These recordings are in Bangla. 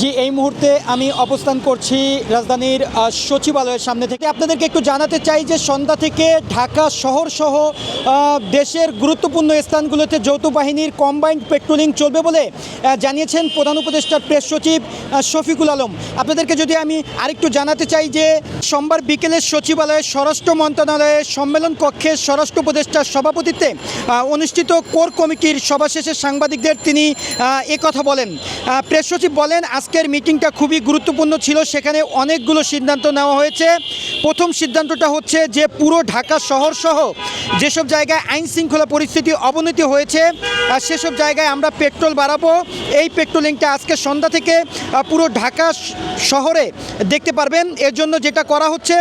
জি, এই মুহূর্তে আমি অবস্থান করছি রাজধানীর সচিবালয়ের সামনে থেকে। আপনাদেরকে একটু জানাতে চাই যে সন্ধ্যা থেকে ঢাকা শহর সহ দেশের গুরুত্বপূর্ণ স্থানগুলোতে যৌথ বাহিনীর কম্বাইন্ড পেট্রোলিং চলবে বলে জানিয়েছেন প্রধান উপদেষ্টার প্রেস সচিব শফিকুল আলম। আপনাদেরকে যদি আমি আরেকটু জানাতে চাই যে সোমবার বিকেলে সচিবালয়ে স্বরাষ্ট্র মন্ত্রণালয়ের সম্মেলন কক্ষে স্বরাষ্ট্র উপদেষ্টার সভাপতিত্বে অনুষ্ঠিত কোর কমিটির সভা শেষে সাংবাদিকদের তিনি কথা বলেন। প্রেস সচিব বলেন আজকের মিটিংটা খুবই গুরুত্বপূর্ণ ছিল, সেখানে অনেকগুলো সিদ্ধান্ত নেওয়া হয়েছে। প্রথম সিদ্ধান্তটা হচ্ছে যে পুরো ঢাকা শহর সহ যেসব জায়গায় আইন শৃঙ্খলা পরিস্থিতি অবনতি হয়েছে সেসব জায়গায় আমরা পেট্রোল বাড়াবো। এই পেট্রোলিংটা আজকে সন্ধ্যা থেকে পুরো ঢাকা শহরে দেখতে পারবেন। এর জন্য যেটা করা হচ্ছে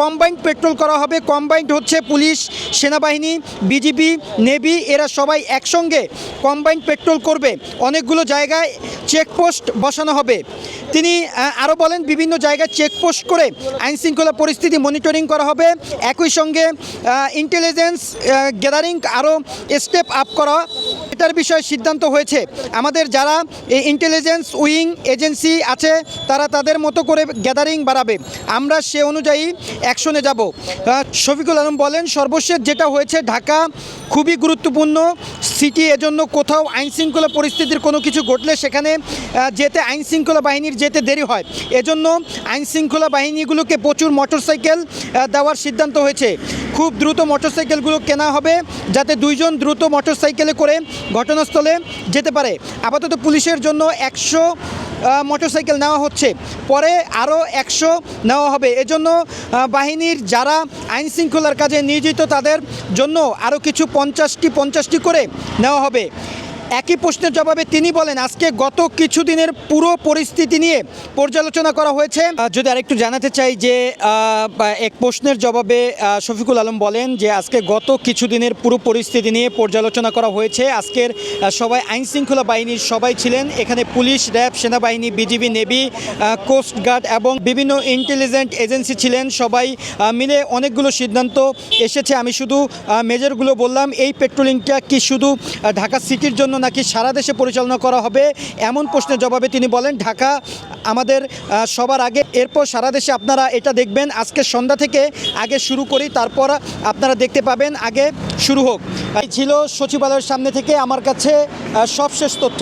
কম্বাইন্ড পেট্রোল করা হবে। কম্বাইন্ড হচ্ছে পুলিশ, সেনাবাহিনী, বিজিবি, নেভি, এরা সবাই একসঙ্গে কম্বাইন্ড পেট্রোল করবে। অনেকগুলো জায়গায় চেকপোস্ট বসানো হবে। তিনি আরও বলেন, বিভিন্ন জায়গায় চেকপোস্ট করে আইন শৃঙ্খলা পরিস্থিতি মনিটরিং করা হবে। একই সঙ্গে ইন্টেলিজেন্স গ্যাদারিং আরও স্টেপ আপ করা এটার বিষয়ে সিদ্ধান্ত হয়েছে। আমাদের যারা এই ইন্টেলিজেন্স উইং এজেন্সি আছে, তারা তাদের মতো করে গ্যাদারিং বাড়াবে। আমরা সে অনুযায়ী অ্যাকশনে যাব। শফিকুল আলম বলেন, সর্বশেষ যেটা হয়েছে ঢাকা খুবই গুরুত্বপূর্ণ। সিটি এজন্য কোথাও আইনশৃঙ্খলা পরিস্থিতির কোনো কিছু ঘটলে সেখানে যেতে আইনশৃঙ্খলা বাহিনীর যেতে দেরি হয়। এজন্য আইনশৃঙ্খলা বাহিনীগুলোকে প্রচুর মোটরসাইকেল দেওয়ার সিদ্ধান্ত হয়েছে। খুব দ্রুত মোটরসাইকেলগুলো কেনা হবে, যাতে দুইজন দ্রুত মোটরসাইকেলে করে ঘটনাস্থলে যেতে পারে। আপাতত পুলিশের জন্য একশো মোটরসাইকেল নেওয়া হচ্ছে। পরে আরও একশো নেওয়া হবে। এজন্য বাহিনীর যারা আইন শৃঙ্খলার কাজে নিয়োজিত তাদের জন্য আরও কিছু পঞ্চাশটি পঞ্চাশটি করে নেওয়া হবে। একই প্রশ্নের জবাবে তিনি বলেন, আজকে গত কিছুদিনের পুরো পরিস্থিতি নিয়ে পর্যালোচনা করা হয়েছে। যদি আরেকটু জানাতে চাই যে এক প্রশ্নের জবাবে শফিকুল আলম বলেন যে, আজকে গত কিছুদিনের পুরো পরিস্থিতি নিয়ে পর্যালোচনা করা হয়েছে। আজকের সবাই আইন শৃঙ্খলা বাহিনীর সবাই ছিলেন। এখানে পুলিশ, র্যাব, সেনাবাহিনী, বিজিবি, নেভি কোস্টগার্ড এবং বিভিন্ন ইন্টেলিজেন্ট এজেন্সি ছিলেন। সবাই মিলে অনেকগুলো সিদ্ধান্ত এসেছে। আমি শুধু মেজরগুলো বললাম, এই পেট্রোলিংটা কি শুধু ঢাকা সিটির জন্য নাকি সারা দেশে পরিচালনা করা হবে? এমন প্রশ্নের জবাবে তিনি বলেন, ঢাকা আমাদের সবার আগে। এরপর সারা দেশে আপনারা এটা দেখবেন। আজকে সন্ধ্যা থেকে আগে শুরু করি, তারপর আপনারা দেখতে পাবেন। আগে শুরু হোক। ছিল সচিবালয়ের সামনে থেকে আমার কাছে সবশেষ তথ্য।